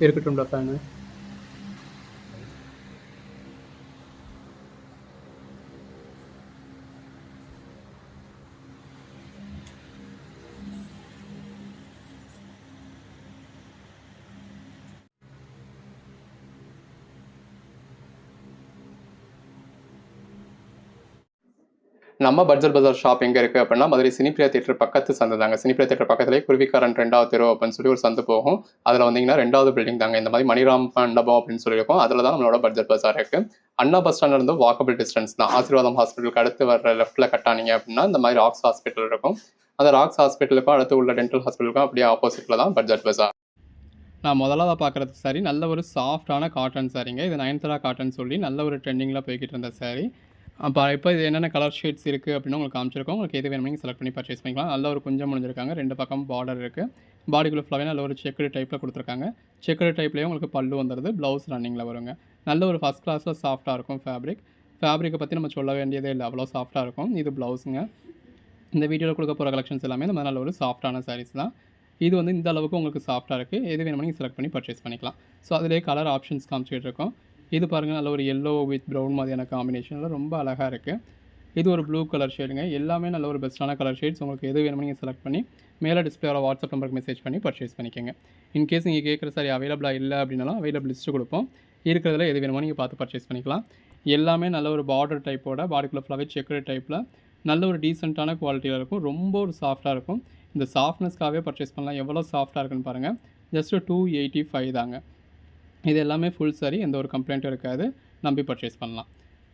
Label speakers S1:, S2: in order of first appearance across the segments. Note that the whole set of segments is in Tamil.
S1: இருக்கட்டும் டாக்டர் நம்ம பட்ஜெட் பஜார் ஷாப் எங்கே இருக்குது அப்படின்னா மதுரை சினிப்பிரியா தேட்டர் பக்கத்து சந்தை தாங்க. சினிப்பிரியா தேட்டர் பக்கத்துலேயே குருவிக்காரன் ரெண்டாவது தெரு அப்படின்னு சொல்லி ஒரு சந்து போகும். அதில் வந்தீங்கன்னா ரெண்டாவது பில்டிங் தாங்க. இந்த மாதிரி மணிராம் மண்டபம் அப்படின்னு சொல்லியிருக்கோம். அதில் தான் நம்மளோட பட்ஜெட் பஜார் இருக்குது அண்ணா பஸ் ஸ்டாண்ட்ல இருந்து வாக்கபிள் டிஸ்டன்ஸ் தான். ஆசீர்வாதம் ஹாஸ்பிட்டலுக்கு அடுத்து வர லெஃப்ட்டில் கட்டானீங்க அப்படின்னா இந்த மாதிரி ராக்ஸ் ஹாஸ்பிட்டல் இருக்கும். அந்த ராக்ஸ் ஹாஸ்பிட்டலுக்கும் அடுத்து உள்ள டென்டல் ஹாஸ்பிட்டலுக்கும் அப்படியே ஆப்போசிட்டில் தான் பட்ஜெட் பஜார். நான் முதலாவது பார்க்குறது சாரி நல்ல ஒரு சாஃப்டான காட்டன் சாரிங்க இது நயன்தரா காட்டன் சொல்லி நல்ல ஒரு ட்ரெண்டிங்கில் போய்கிட்டு இருந்த சாரி அப்போ இப்போ இது என்னென்ன கலர் ஷேட்ஸ் இருக்குது அப்படின்னு உங்களுக்கு காமிச்சிருக்கோம். உங்களுக்கு எது வேணும் நீங்கள் செலக்ட் பண்ணி பர்ச்சேஸ் பண்ணிக்கலாம். நல்ல ஒரு கொஞ்சம் முடிஞ்சிருக்காங்க. ரெண்டு பக்கம் பார்டர் இருக்குது பாடிக்குள்ள ஃபுல்லாகவே நல்ல ஒரு செக்குடு டைப்பில் கொடுத்துருக்காங்க. செக்குடு டைப்லேயே உங்களுக்கு பல்லு வந்துடுது ப்ளவுஸ் ரன்னிங்கில் வருங்க. நல்ல ஒரு ஃபஸ்ட் கிளாஸில் சாஃப்ட்டாக இருக்கும் ஃபேப்ரிக் ஃபேப்ரிக்கை பற்றி நம்ம சொல்ல வேண்டியதே இல்லை. அவ்வளோ சாஃப்ட்டாக இருக்கும். இது ப்ளவுஸுங்க இந்த வீடியோவில் கொடுக்க போகிற கலெக்ஷன்ஸ் எல்லாமே இந்த மாதிரி நல்ல ஒரு சாஃப்ட்டான சாரீஸ் தான். இது வந்து இந்த அளவுக்கு உங்களுக்கு சாஃப்ட்டாக இருக்குது எது வேணுமோ நீங்கள் செலக்ட் பண்ணி பர்ச்சேஸ் பண்ணிக்கலாம். ஸோ அதிலே கலர் ஆப்ஷன்ஸ் காமிச்சிட்டு இருக்கோம். இது பாருங்கள் நல்ல ஒரு எல்லோ வித் ப்ரௌன் மாதிரியான காம்பினேஷனில் ரொம்ப அழகாக இருக்குது இது ஒரு ப்ளூ கலர் ஷேடுங்க எல்லாமே நல்ல ஒரு பெஸ்ட்டான கலர் ஷேட்ஸ் உங்களுக்கு எது வேணுமோ நீங்கள் செலக்ட் பண்ணி மேலே டிஸ்பிளேயோட வாட்ஸ்அப் நம்பருக்கு மெசேஜ் பண்ணி பர்ச்சேஸ் பண்ணிக்கோங்க. இன்கேஸ் நீங்கள் கேட்குற சாரி அவைலபிளாக இல்லை அப்படின்னாலும் அவைலபிள் லிஸ்ட்டு கொடுப்போம். இருக்கிறதுல எது வேணுமோ நீங்கள் பார்த்து பர்ச்சேஸ் பண்ணிக்கலாம். எல்லாமே நல்ல ஒரு பார்டர் டைப்போட பாடிக்குள்ள ஃபுல்லாகவே செக்குடு டைப்பில் நல்ல ஒரு டீசெண்டான குவாலிட்டியில் இருக்கும். ரொம்ப ஒரு சாஃப்ட்டாக இருக்கும். இந்த சாஃப்ட்னஸ்க்காகவே பர்ச்சேஸ் பண்ணலாம். எவ்வளோ சாஃப்ட்டாக இருக்குன்னு பாருங்கள் ஜஸ்ட்டு டூ எயிட்டி ஃபைவ் தாங்க. இது எல்லாமே ஃபுல் சரி எந்த ஒரு கம்ப்ளைண்ட்டும் இருக்காது. நம்பி பர்ச்சேஸ் பண்ணலாம்.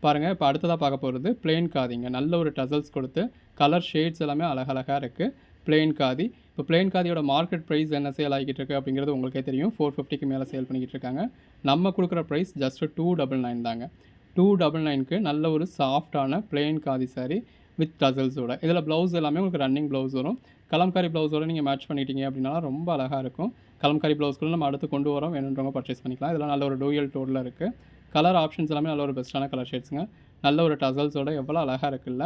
S1: பாருங்கள் இப்போ அடுத்ததாக பார்க்க போகிறது பிளெயின் காதிங்க நல்ல ஒரு டசல்ஸ் கொடுத்து கலர் ஷேட்ஸ் எல்லாமே அழகழகாக இருக்குது பிளெயின் காதி. இப்போ பிளெயின் காதியோட மார்க்கெட் ப்ரைஸ் என்ன சேல் ஆகிக்கிட்டு இருக்குது அப்படிங்கிறது உங்களுக்கே தெரியும். ஃபோர் ஃபிஃப்டிக்கு மேலே சேல் பண்ணிக்கிட்டு இருக்காங்க. நம்ம கொடுக்குற price just two double nine தாங்க. டூ டபுள் நைனுக்கு நல்ல ஒரு சாஃப்டான பிளெயின் காதி சாரி வித் டசல்ஸோட இதில் ப்ளவுஸ் எல்லாமே உங்களுக்கு ரன்னிங் ப்ளவுஸ் வரும். கலம்காரி ப்ளவுஸோட நீங்கள் மேட்ச் பண்ணிட்டீங்க அப்படின்னா ரொம்ப அழகாக இருக்கும். கலம்காரி ப்ளவுஸ்க்குள்ள நம்ம அடுத்து கொண்டு வரோம். வேணுன்றவங்க பர்ச்சேஸ் பண்ணிக்கலாம். இதெல்லாம் நல்ல ஒரு டூயல் டோரில் இருக்குது கலர் ஆப்ஷன்ஸ் எல்லாமே நல்ல ஒரு பெஸ்ட்டான கலர் ஷேட்ஸுங்க நல்ல ஒரு டசல்ஸோட எவ்வளோ அழகாக இருக்குல்ல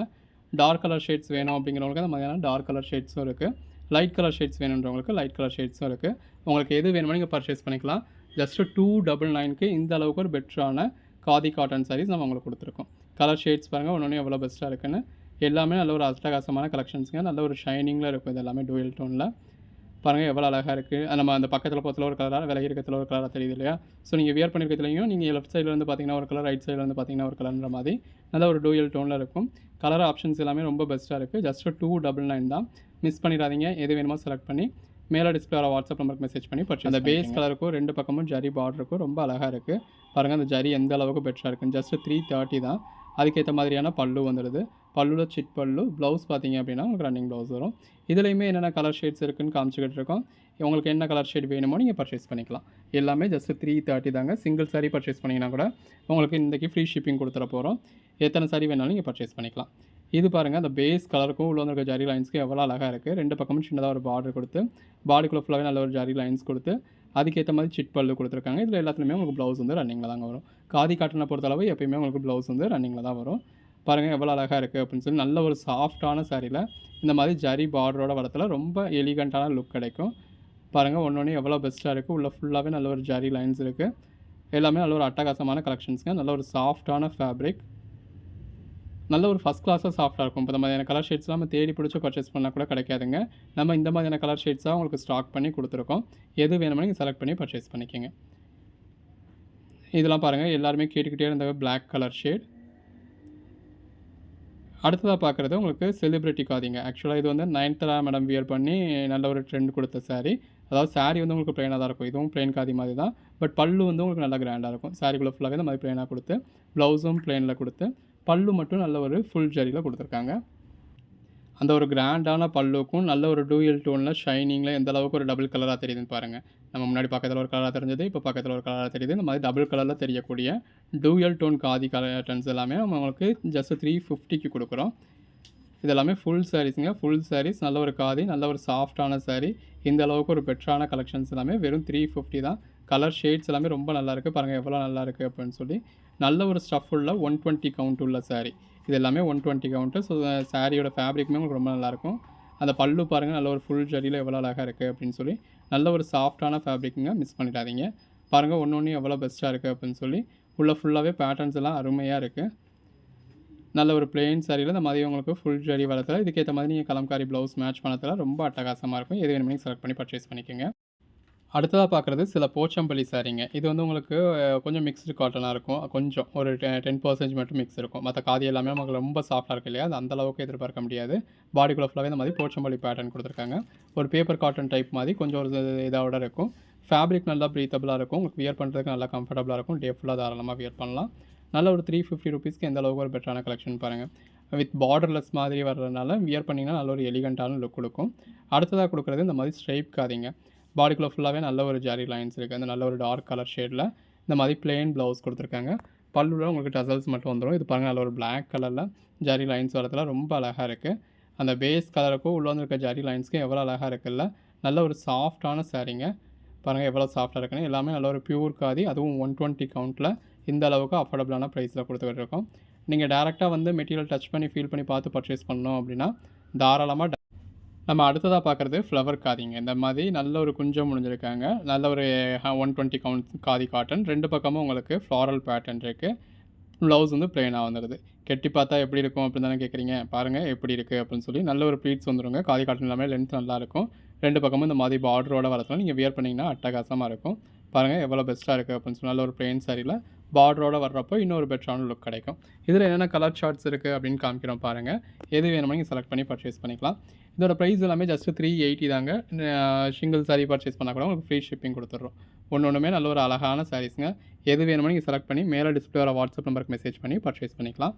S1: டார்க் கலர் ஷேட்ஸ் வேணும் அப்படிங்கிறவங்களுக்கு அந்த மாதிரியான டார்க் கலர் ஷேட்ஸும் இருக்குது லைட் கலர் ஷேட்ஸ் வேணுன்றவங்களுக்கு லைட் கலர் ஷேட்ஸும் இருக்குது உங்களுக்கு எது வேணுமோ நீங்கள் பர்ச்சேஸ் பண்ணிக்கலாம். ஜஸ்ட்டு டூ டபுள் நைனுக்கு இந்த அளவுக்கு ஒரு பெட்டரான காதி காட்டன் சாரீஸ் நம்ம உங்களுக்கு கொடுத்துருக்கோம். கலர் ஷேட்ஸ் பாருங்கள் ஒன்று எவ்வளோ பெஸ்ட்டாக இருக்குன்னு. எல்லாமே நல்ல ஒரு அஷ்டகாசமான கலெக்ஷன்ஸுங்க நல்ல ஒரு ஷைனிங்கில் இருக்கும் இது எல்லாமே டூயல் டோனில் பாருங்கள் எவ்வளோ அழகாக இருக்குது நம்ம அந்த பக்கத்தில் பக்கத்தில் ஒரு கலராக விலகி இருக்கிறதுல ஒரு கலராக தெரியுது இல்லையா? ஸோ நீங்கள் வியர் பண்ணியிருக்கிறதுலையும் நீங்கள் லெஃப்ட் சைடில் வந்து பார்த்தீங்கன்னா ஒரு கலர் ரைட் சைடில் வந்து பார்த்தீங்கன்னா ஒரு கலர்ன்ற மாதிரி நல்ல ஒரு டூயல் டோனில் இருக்கும். கலர் ஆப்ஷன்ஸ் எல்லாமே ரொம்ப பெஸ்ட்டாக இருக்குது ஜஸ்ட் டூ டபுள் நைன் தான். மிஸ் பண்ணிடாதீங்க. எது வேணுமோ செலக்ட் பண்ணி மேலே டிஸ்பிளே வாட்ஸ்அப் நம்பருக்கு மெசேஜ் பண்ணி பர்ச்சேஸ் அந்த பேஸ் கலருக்கும் ரெண்டு பக்கமும் ஜரி பார்டருக்கும் ரொம்ப அழகாக இருக்குது பாருங்கள் அந்த ஜரி எந்த அளவுக்கு பெட்டராக இருக்குன்னு. ஜஸ்ட் த்ரீ தேர்ட்டி தான். அதுக்கேற்ற மாதிரியான பல்லு வந்துடுது. பல்லுல சிட் பல்லு ப்ளவுஸ் பார்த்தீங்க அப்படின்னா உங்களுக்கு ரன்னிங் ப்ளவுஸ் வரும். இதுலேயுமே என்னென்ன கலர் ஷேட்ஸ் இருக்குன்னு காமிச்சிக்கிட்டு இருக்கோம். உங்களுக்கு என்ன கலர் ஷேட் வேணுமோ நீங்கள் பர்ச்சேஸ் பண்ணிக்கலாம். எல்லாமே ஜஸ்ட் த்ரீ தேர்ட்டி தாங்க. சிங்கிள் சாரீ பர்ச்சேஸ் பண்ணிங்கன்னா கூட உங்களுக்கு இன்றைக்கி ஃப்ரீ ஷிப்பிங் கொடுத்துட போகிறோம் எத்தனை சாரீ வேணாலும் நீங்கள் பர்ச்சேஸ் பண்ணிக்கலாம். இது பாருங்கள் அந்த பேஸ் கலருக்கும் உள்ள வந்திருக்க ஜரி லைன்ஸ்க்கு எவ்வளோ அழகாக இருக்குது ரெண்டு பக்கமும் சின்னதாக ஒரு பார்டர் கொடுத்து பாடிக்குள்ளே ஃபுல்லாகவே நல்ல ஒரு ஜரி லைன்ஸ் கொடுத்து அதுக்கேற்ற மாதிரி சிட் பல்லு கொடுத்துருக்காங்க. இதில் எல்லாத்துலேயுமே உங்களுக்கு ப்ளவுஸ் வந்து ரன்னிங்கில் தாங்க வரும். காதி காட்டனை பொறுத்தளவு எப்பயுமே உங்களுக்கு ப்ளவுஸ் வந்து ரன்னிங்கில் தான் வரும். பாருங்கள் எவ்வளோ அழகாக இருக்குது அப்படின்னு சொல்லி நல்ல ஒரு சாஃப்டான சாரியில் இந்த மாதிரி ஜரி பார்டரோட வரத்தில் ரொம்ப எலிகண்ட்டான லுக் கிடைக்கும். பாருங்கள் ஒன்று ஒன்று எவ்வளோ பெஸ்ட்டாக இருக்குது உள்ள ஃபுல்லாகவே நல்ல ஒரு ஜரி லைன்ஸ் இருக்குது எல்லாமே நல்ல ஒரு அட்டகாசமான கலெக்ஷன்ஸுங்க நல்ல ஒரு சாஃப்டான ஃபேப்ரிக் நல்ல ஒரு ஃபஸ்ட் கிளாஸாக சாஃப்டாக இருக்கும். இப்போ இந்த மாதிரியான கலர் ஷேட்ஸ்லாம் நம்ம தேடி பிடிச்சி பர்ச்சேஸ் பண்ணால் கூட கிடைக்காதுங்க. நம்ம இந்த மாதிரியான கலர் ஷேட்ஸாக உங்களுக்கு ஸ்டாக் பண்ணி கொடுத்துருக்கோம். எது வேணுமோ நீங்கள் செலக்ட் பண்ணி பர்ச்சேஸ் பண்ணிக்கோங்க. இதெல்லாம் பாருங்கள் எல்லாருமே கேட்டுக்கிட்டே இருந்த பிளாக் கலர் ஷேட் அடுத்ததாக பார்க்குறது உங்களுக்கு செலிப்ரிட்டி காதிங்க ஆக்சுவலாக இது வந்து நயன்தரா மேடம் வியர் பண்ணி நல்ல ஒரு ட்ரெண்ட் கொடுத்த சாரீ அதாவது சாரீ வந்து உங்களுக்கு ப்ளைனாக தான் இருக்கும். இதுவும் ப்ளைன் காதி மாதிரி தான். பட் பல்லு வந்து உங்களுக்கு நல்லா கிராண்டாக இருக்கும். சாரிக்குள்ளே ஃபுல்லாகவே இந்த மாதிரி ப்ளைனாக கொடுத்து ப்ளவுஸும் ப்ளைனில் கொடுத்து பல்லு மட்டும் நல்ல ஒரு ஃபுல் ஜரியில் கொடுத்துருக்காங்க. அந்த ஒரு கிராண்டான பல்லுக்கும் நல்ல ஒரு டூயல் டோனில் ஷைனிங்கில் எந்த அளவுக்கு ஒரு டபுள் கலராக தெரியுதுன்னு பாருங்கள் நம்ம முன்னாடி பக்கத்தில் ஒரு கலராக தெரிஞ்சது இப்போ பக்கத்தில் ஒரு கலராக தெரியுது. இந்த மாதிரி டபுள் கலரில் தெரியக்கூடிய டூயல் டோன் காதி கலர்டன்ஸ் எல்லாமே நம்ம உங்களுக்கு ஜஸ்ட் த்ரீ ஃபிஃப்டிக்கு கொடுக்குறோம். இதெல்லாமே ஃபுல் சாரீஸுங்க ஃபுல் சாரீஸ் நல்ல ஒரு காதி நல்ல ஒரு சாஃப்டான சாரீ இந்த அளவுக்கு ஒரு பெட்டரான கலெக்ஷன்ஸ் எல்லாமே வெறும் த்ரீ ஃபிஃப்டி தான். கலர் ஷேட்ஸ் எல்லாமே ரொம்ப நல்லாயிருக்கு. பாருங்கள் எவ்வளோ நல்லா இருக்குது அப்படின்னு சொல்லி. நல்ல ஒரு ஸ்டஃப் உள்ள ஒன் டுவெண்ட்டி கவுண்ட் உள்ள சாரீ இது எல்லாமே ஒன் டுவெண்ட்டி கவுண்ட்டு ஸோ சாரியோட ஃபேப்ரிக்குமே உங்களுக்கு ரொம்ப நல்லாயிருக்கும். அந்த பல்லு பாருங்கள் நல்ல ஒரு ஃபுல் ஜரியில் எவ்வளோ அழகாக இருக்குது அப்படின்னு சொல்லி. நல்ல ஒரு சாஃப்டான ஃபேப்ரிக்குங்க மிஸ் பண்ணிடாதீங்க. பாருங்கள் ஒன்று ஒன்று எவ்வளோ பெஸ்ட்டாக இருக்குது அப்படின்னு சொல்லி. உள்ள ஃபுல்லாகவே பேட்டர்ன்ஸ் எல்லாம் அருமையாக இருக்குது நல்ல ஒரு பிளெயின் சாரியில் இந்த மாதிரி உங்களுக்கு ஃபுல் ஜரி வரத்தில் இதுக்கேற்ற மாதிரி நீங்கள் கலம்காரி ப்ளவுஸ் மேட்ச் பண்ணதில் ரொம்ப அட்டகாசமாக இருக்கும். எது வேணுமே செலக்ட் பண்ணி பர்ச்சேஸ் பண்ணிக்கோங்க. அடுத்ததாக பார்க்குறது சில போச்சம்பள்ளி சாரீங்க. இது வந்து உங்களுக்கு கொஞ்சம் மிக்ஸ்டு காட்டனாக இருக்கும். கொஞ்சம் ஒரு டென் பர்சன்டேஜ் மட்டும் மிக்ஸ் இருக்கும். மற்ற காதி எல்லாமே நமக்கு ரொம்ப சாஃப்டாக இருக்கு இல்லையா? அது அந்த அளவுக்கு எதிர்பார்க்க முடியாது. பாடிக்குள்ளே ஃபுல்லாகவே இந்த மாதிரி போச்சம்பள்ளி பேட்டர்ன் கொடுத்துருக்காங்க. ஒரு பேப்பர் காட்டன் டைப் மாதிரி கொஞ்சம் ஒரு இதோட இருக்கும். ஃபேப்ரிக் நல்லா ப்ரீத்தபிளாக இருக்கும். உங்களுக்கு வியர் பண்ணுறதுக்கு நல்லா கம்ஃபர்டபுளாக இருக்கும். டே ஃபுல்லாக தாராளமாக வியர் பண்ணலாம். நல்ல ஒரு த்ரீ ஃபிஃப்டி ருபீஸ்க்கு எந்த அளவுக்கு ஒரு பெட்டரான கலெக்ஷன் பாருங்கள் வித் பார்டர்லெஸ் மாதிரி வர்றதுனால வியர் பண்ணிங்கன்னா நல்ல ஒரு எலிகண்ட்டான லுக் கொடுக்கும். அடுத்ததாக கொடுக்குறது இந்த மாதிரி ஸ்ட்ரைப் காதிங்க. பாடிக்குள்ளே ஃபுல்லாகவே நல்ல ஒரு ஜாரி லைன்ஸ் இருக்குது அந்த நல்ல ஒரு டார்க் கலர் ஷேடில் இந்த மாதிரி பிளெயின் ப்ளவுஸ் கொடுத்துருக்காங்க. பல்லுல உங்களுக்கு டசல்ஸ் மட்டும் வந்துடும் இது பாருங்கள் நல்ல ஒரு பிளாக் கலரில் ஜாரி லைன்ஸ் வரதுல ரொம்ப அழகாக இருக்குது அந்த பேஸ் கலருக்கும் உள்ள வந்துருக்க ஜாரி லைன்ஸ்க்கும் எவ்வளோ அழகாக இருக்குல்ல? நல்ல ஒரு சாஃப்டான சாரீங்க பாருங்கள் எவ்வளோ சாஃப்டாக இருக்குன்னு. எல்லாமே நல்ல ஒரு பியூர் காதி அதுவும் ஒன் டுவெண்ட்டி கவுண்ட்டில் இந்த அளவுக்கு அஃபோர்டபுளான ப்ரைஸில் கொடுத்துக்கிட்டு இருக்கோம். நீங்கள் டேரெக்டாக வந்து மெட்டீரியல் டச் பண்ணி ஃபீல் பண்ணி பார்த்து பர்ச்சேஸ் பண்ணோம் அப்படின்னா தாராளமாக நம்ம அடுத்ததாக பார்க்குறது ஃப்ளவர் காதிங்க. இந்த மாதிரி நல்ல ஒரு குஞ்சம் முடிஞ்சிருக்காங்க. நல்ல ஒரு one twenty count khadi cotton ரெண்டு பக்கமும் உங்களுக்கு ஃப்ளாரல் பேட்டர்ன் இருக்குது ப்ளவுஸ் வந்து பிளெயினாக வந்துடுது கெட்டி பார்த்தா எப்படி இருக்கும் அப்படின்னு தானே கேட்குறீங்க பாருங்கள் எப்படி இருக்குது அப்படின்னு சொல்லி நல்ல ஒரு ப்ளீட்ஸ் வந்துடுங்க காதி காட்டன் எல்லாமே லென்த் நல்லாயிருக்கும் ரெண்டு பக்கமும் இந்த மாதிரி பார்டரோட வரதுனால நீங்கள் வியர் பண்ணிங்கன்னா அட்டகாசமாக இருக்கும். பாருங்கள் எவ்வளோ பெஸ்ட்டாக இருக்குது அப்படின்னு சொல்லி நல்ல ஒரு பிளெயின் சாரியில் பார்டரோட வர்றப்போ இன்னொரு பெட்டரான லுக் கிடைக்கும். இதில் என்னென்ன கலர் ஷார்ட்ஸ் இருக்குது அப்படின்னு காமிக்கிறோம் பாருங்கள் எது வேணுமோ நீங்கள் செலக்ட் பண்ணி பர்ச்சேஸ் பண்ணிக்கலாம். இதோட ப்ரைஸ் எல்லாமே ஜஸ்ட்டு த்ரீ எயிட்டி தாங்க. சிங்கிள் சாரீ பர்ச்சேஸ் பண்ணால் கூட உங்களுக்கு ஃப்ரீ ஷிப்பிங் கொடுத்துட்றோம் ஒன்று ஒன்றுமே நல்ல ஒரு அழகான சாரீஸுங்க எது வேணுமோ நீங்கள் செலக்ட் பண்ணி மேலே டிஸ்பிளே வர வாட்ஸ்அப் நம்பருக்கு மெசேஜ் பண்ணி பர்ச்சேஸ் பண்ணிக்கலாம்.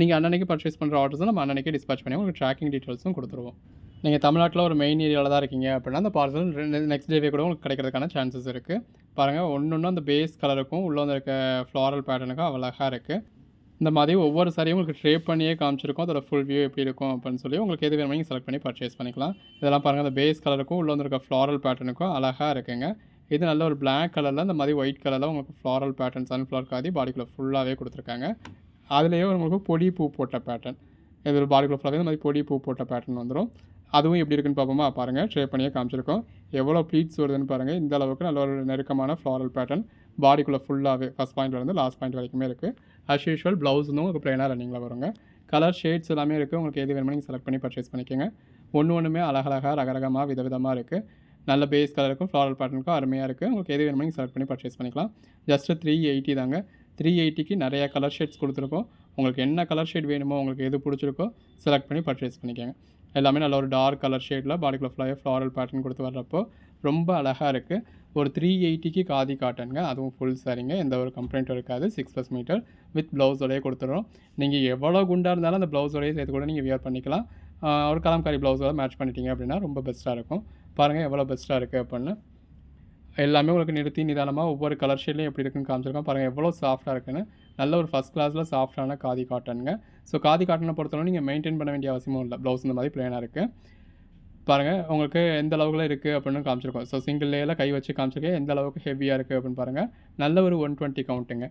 S1: நீங்கள் அன்னன்னைக்கு பர்ச்சேஸ் பண்ணுற ஆர்டர்ஸும் நம்ம அன்னன்னைக்கு டிஸ்பேச் பண்ணி உங்களுக்கு ட்ராக்கிங் டீட்டெயில்ஸும் கொடுத்துருவோம். நீங்கள் தமிழ்நாட்டில் ஒரு மெயின் ஏரியாவில் தான் இருக்கீங்க அப்படின்னா அந்த பார்சல் நெக்ஸ்ட் டேவே கூட உங்களுக்கு கிடைக்கிறதுக்கான சான்சஸ் இருக்குது பாருங்கள் ஒன்று ஒன்று அந்த பேஸ் கலருக்கும் உள்ளே வந்து இருக்க ஃப்ளாரல் பேட்டர்னுக்கும் அழகாக இருக்குது இந்த மாதிரி ஒவ்வொரு சாரியும் உங்களுக்கு ட்ரே பண்ணியே காமிச்சிருக்கோம். அதோட ஃபுல் வியூ எப்படி இருக்கும் அப்படின்னு சொல்லி உங்களுக்கு எது வேணுமோ நீங்கள் செலக்ட் பண்ணி பர்ச்சேஸ் பண்ணிக்கலாம். இதெல்லாம் பாருங்கள் அந்த பேஸ் கலருக்கும் உள்ளே வந்து இருக்க ஃப்ளாரல் பேட்டர்னுக்கும் அழகாக இருக்குங்க. இது நல்ல ஒரு பிளாக் கலரில் இந்த மாதிரி ஒயிட் கலரில் உங்களுக்கு ஃப்ளாரல் பேட்டர்ன் சன்ஃப்ளவர் காதி பாடிக்குள்ளே ஃபுல்லாகவே கொடுத்துருக்காங்க. அதுலேயே உங்களுக்கு பொடி பூ போட்ட பேட்டர்ன் இது ஒரு பாடிக்குள்ளே ஃபுல்லாகவே இந்த மாதிரி பொடி பூ போட்ட பேட்டர்ன் வந்துடும் அதுவும் எப்படி இருக்குன்னு பார்ப்போமா? பாருங்கள் ட்ரே பண்ணியே காமிச்சிருக்கோம். எவ்வளோ ப்ளீட்ஸ் வருதுன்னு பாருங்கள் இந்த அளவுக்கு நல்ல ஒரு நெருக்கமான ஃப்ளாரல் பேட்டர்ன் பாடிக்குள்ளே ஃபுல்லாகவே ஃபஸ்ட் பாயிண்ட்லேருந்து லாஸ்ட் பாயிண்ட் வரைக்குமே இருக்குது அஸ் யூஷுவல் ப்ளவுஸ் வந்து உங்களுக்கு ப்ளைனாக ரன்னிங்கில் வருங்க. கலர் ஷேட்ஸ் எல்லாமே இருக்குது உங்களுக்கு எது வேணுமோ நீங்கள் செலக்ட் பண்ணி பர்ச்சேஸ் பண்ணிக்கோங்க. ஒன்று ஒன்றுமே அழகழகாக ரகரகமாக விதவிதமாக இருக்குது நல்ல பேஸ் கலருக்கும் ஃப்ளாரல் பேட்டர்னுக்கும் அருமையாக இருக்குது உங்களுக்கு எது வேணுமோ நீங்கள் செலக்ட் பண்ணி பர்ச்சேஸ் பண்ணிக்கலாம். ஜஸ்ட்டு த்ரீ எயிட்டி தாங்க. த்ரீ எயிட்டிக்கு நிறைய கலர் ஷேட்ஸ் கொடுத்துருக்கோம். உங்களுக்கு என்ன கலர் ஷேட் வேணுமோ உங்களுக்கு எது பிடிச்சிருக்கோ செலக்ட் பண்ணி பர்ச்சேஸ் பண்ணிக்கோங்க. எல்லாமே நல்ல ஒரு டார்க் கலர் ஷேடில் பாடிக்குள்ள ஃபுல்லாகவே ஃப்ளாரல் பேட்டர்ன் கொடுத்து வர்றப்போ ரொம்ப அழகாக இருக்குது ஒரு த்ரீ எயிட்டிக்கு காதி காட்டனுங்க. அதுவும் ஃபுல் சாரிங்க. எந்த ஒரு கம்ப்ளைண்ட்டும் இருக்காது. சிக்ஸ் ப்ளஸ் மீட்டர் வித் ப்ளவுஸோடய கொடுத்துட்றோம் நீங்கள் எவ்வளோ குண்டாக இருந்தாலும் அந்த ப்ளவுஸோடய சேர்த்து கூட நீங்கள் வியர் பண்ணிக்கலாம். ஒரு கலம்காரி ப்ளவுஸோட மேட்ச் பண்ணிட்டீங்க அப்படின்னா ரொம்ப பெஸ்ட்டாக இருக்கும். பாருங்கள் எவ்வளோ பெஸ்ட்டாக இருக்குது அப்படின்னு. எல்லாமே உங்களுக்கு நிறுத்தி நிதானமாக ஒவ்வொரு கலர் ஷேட்லையும் எப்படி இருக்குன்னு காமிச்சிருக்கோம். பாருங்கள் எவ்வளோ சாஃப்ட்டாக இருக்குன்னு. நல்ல ஒரு ஃபஸ்ட் கிளாஸில் சாஃப்டான காதி காட்டனுங்க. ஸோ காதி காட்டனை பொறுத்தவரை நீங்கள் மெயின்டைன் பண்ண வேண்டிய அவசியமும் இல்லை. ப்ளவுஸ் இந்த மாதிரி பிளேனாக இருக்குது பாருங்கள் உங்களுக்கு எந்த அளவுக்குல இருக்குது அப்படின்னு காமிச்சிருக்கோம். ஸோ சிங்கிள் லேயில் கை வச்சு காமிச்சிருக்கேன் எந்த அளவுக்கு ஹெவியாக இருக்குது அப்படின்னு பாருங்கள் நல்ல ஒரு ஒன் டுவெண்ட்டி கவுண்ட்டுங்க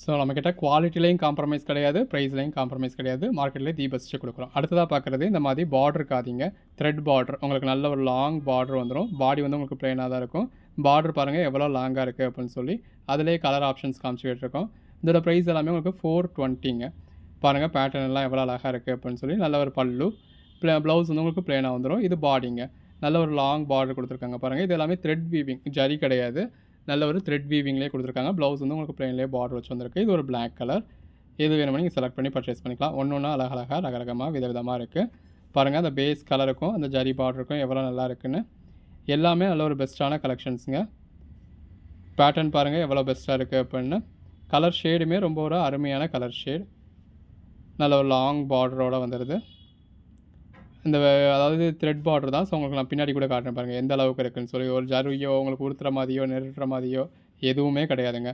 S1: ஸோ நம்மக்கிட்ட குவாலிட்டிலையும் காம்ப்ரமைஸ் கிடையாது ப்ரைஸ்லையும் காம்ப்ரமைஸ் கிடையாது. மார்க்கெட்லேயே தி பெஸ்ட்டு கொடுக்குறோம். அடுத்ததாக பார்க்குறது இந்த மாதிரி பார்டர் காதிங்க. த்ரெட் பார்டர் உங்களுக்கு நல்ல ஒரு லாங் பார்டர் வந்துடும் பாடி வந்து உங்களுக்கு ப்ளைனாக தான் இருக்கும். பார்டர் பாருங்கள் எவ்வளோ லாங்காக இருக்குது அப்படின்னு சொல்லி அதிலே கலர் ஆப்ஷன்ஸ் காமிச்சிக்கிட்டு இருக்கோம். இதோட ப்ரைஸ் எல்லாமே உங்களுக்கு ஃபோர் டுவெண்ட்டிங்க பாருங்கள் பேட்டர்ன் எல்லாம் எவ்வளோ அழகாக இருக்குது அப்படின்னு சொல்லி நல்ல ஒரு பல்லு. ப்ளே ப்ளவுஸ் வந்து உங்களுக்கு பிளைனாக வந்துடும் இது பாடிங்க நல்ல ஒரு லாங் பார்டர் கொடுத்துருக்காங்க பாருங்கள் இது எல்லாமே த்ரெட் வீவிங் ஜரி கிடையாது. நல்ல ஒரு த்ரெட் வீவிங்லேயே கொடுத்துருக்காங்க. ப்ளவுஸ் வந்து உங்களுக்கு பிளைன்லேயே பார்டர் வச்சு வந்திருக்கு. இது ஒரு பிளாக் கலர் எது வேணுமோ நீங்கள் செலக்ட் பண்ணி பர்ச்சேஸ் பண்ணிக்கலாம். ஒன்று ஒன்று அழகழகாக ரகரகமாக விதவிதமாக இருக்குது பாருங்கள் அந்த பேஸ் கலருக்கும் அந்த ஜரி பார்டருக்கும் எவ்வளோ நல்லா இருக்குன்னு. எல்லாமே நல்ல ஒரு பெஸ்ட்டான கலெக்ஷன்ஸுங்க பேட்டர்ன் பாருங்கள் எவ்வளோ பெஸ்ட்டாக இருக்குது அப்படின்னு. கலர் ஷேடுமே ரொம்ப ஒரு அருமையான கலர் ஷேட் நல்ல ஒரு லாங் பார்டரோடு வந்துடுது இந்த அதாவது த்ரெட் பார்டர் தான். ஸோ உங்களுக்கு நான் பின்னாடி கூட காட்டுறேன் பாருங்கள் எந்த அளவுக்கு இருக்குன்னு சொல்லி ஒரு ஜருவியோ உங்களுக்கு உறுத்துற மாதிரியோ நெருட்டுற மாதிரியோ எதுவுமே கிடையாதுங்க.